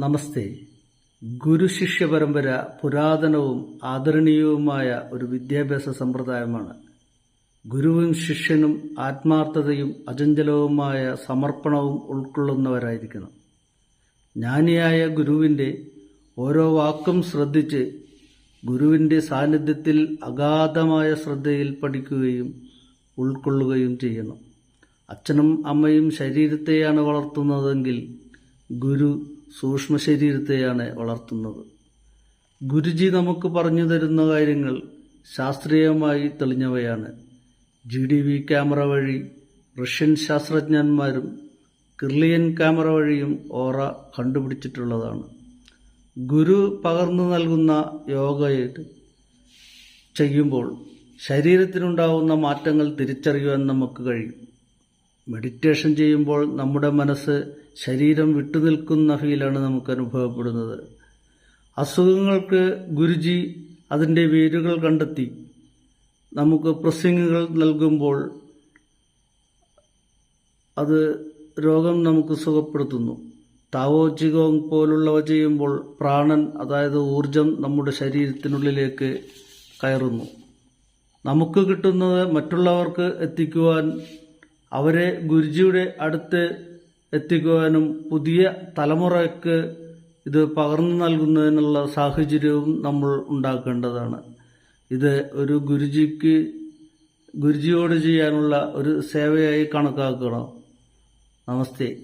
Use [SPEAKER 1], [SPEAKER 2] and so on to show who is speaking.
[SPEAKER 1] നമസ്തേ. ഗുരുശിഷ്യ പരമ്പര പുരാതനവും ആദരണീയവുമായ ഒരു വിദ്യാഭ്യാസ സമ്പ്രദായമാണ്. ഗുരുവും ശിഷ്യനും ആത്മാർത്ഥതയും അചഞ്ചലവുമായ സമർപ്പണവും ഉൾക്കൊള്ളുന്നവരായിരിക്കണം. ജ്ഞാനിയായ ഗുരുവിന്റെ ഓരോ വാക്കും ശ്രദ്ധിച്ച് ഗുരുവിന്റെ സാന്നിധ്യത്തിൽ അഗാധമായ ശ്രദ്ധയിൽ പഠിക്കുകയും ഉൾക്കൊള്ളുകയും ചെയ്യണം അച്ഛനും അമ്മയും ശരീരത്തെയാണ് വളർത്തുന്നതെങ്കിൽ ഗുരു സൂക്ഷ്മ ശരീരത്തെയാണ് വളർത്തുന്നത്. ഗുരുജി നമുക്ക് പറഞ്ഞു തരുന്ന കാര്യങ്ങൾ ശാസ്ത്രീയമായി തെളിഞ്ഞവയാണ്. ജി ഡി വി ക്യാമറ വഴി റഷ്യൻ ശാസ്ത്രജ്ഞന്മാരും കിർലിയൻ ക്യാമറ വഴിയും ഓറ കണ്ടുപിടിച്ചിട്ടുള്ളതാണ്. ഗുരു പകർന്നു നൽകുന്ന യോഗ ചെയ്യുമ്പോൾ ശരീരത്തിനുണ്ടാവുന്ന മാറ്റങ്ങൾ തിരിച്ചറിയുവാൻ നമുക്ക് കഴിയും. മെഡിറ്റേഷൻ ചെയ്യുമ്പോൾ നമ്മുടെ മനസ്സ് ശരീരം വിട്ടുനിൽക്കുന്ന ഫീലാണ് നമുക്ക് അനുഭവപ്പെടുന്നത്. അസുഖങ്ങൾക്ക് ഗുരുജി അതിന്റെ വേരുകൾ കണ്ടെത്തി. നമുക്ക് പ്രസിംഗുകൾ നൽകുമ്പോൾ അത് രോഗം നമുക്ക് സുഖപ്പെടുത്തുന്നു. താവോ ചികോങ് പോലുള്ളവ ചെയ്യുമ്പോൾ പ്രാണൻ അതായത് ഊർജം നമ്മുടെ ശരീരത്തിനുള്ളിലേക്ക് കയറുന്നു. നമുക്ക് കിട്ടുന്നത് മറ്റുള്ളവർക്ക് എത്തിക്കുവാൻ അവരെ ഗുരുജിയുടെ അടുത്ത് എത്തിക്കുവാനും പുതിയ തലമുറയ്ക്ക് ഇത് പകർന്നു നൽകുന്നതിനുള്ള സാഹചര്യവും നമ്മൾ ഉണ്ടാക്കേണ്ടതാണ്. ഇത് ഒരു ഗുരുജിക്ക് ഗുരുജിയോട് ചെയ്യാനുള്ള ഒരു സേവയായി കണക്കാക്കണം. നമസ്തേ.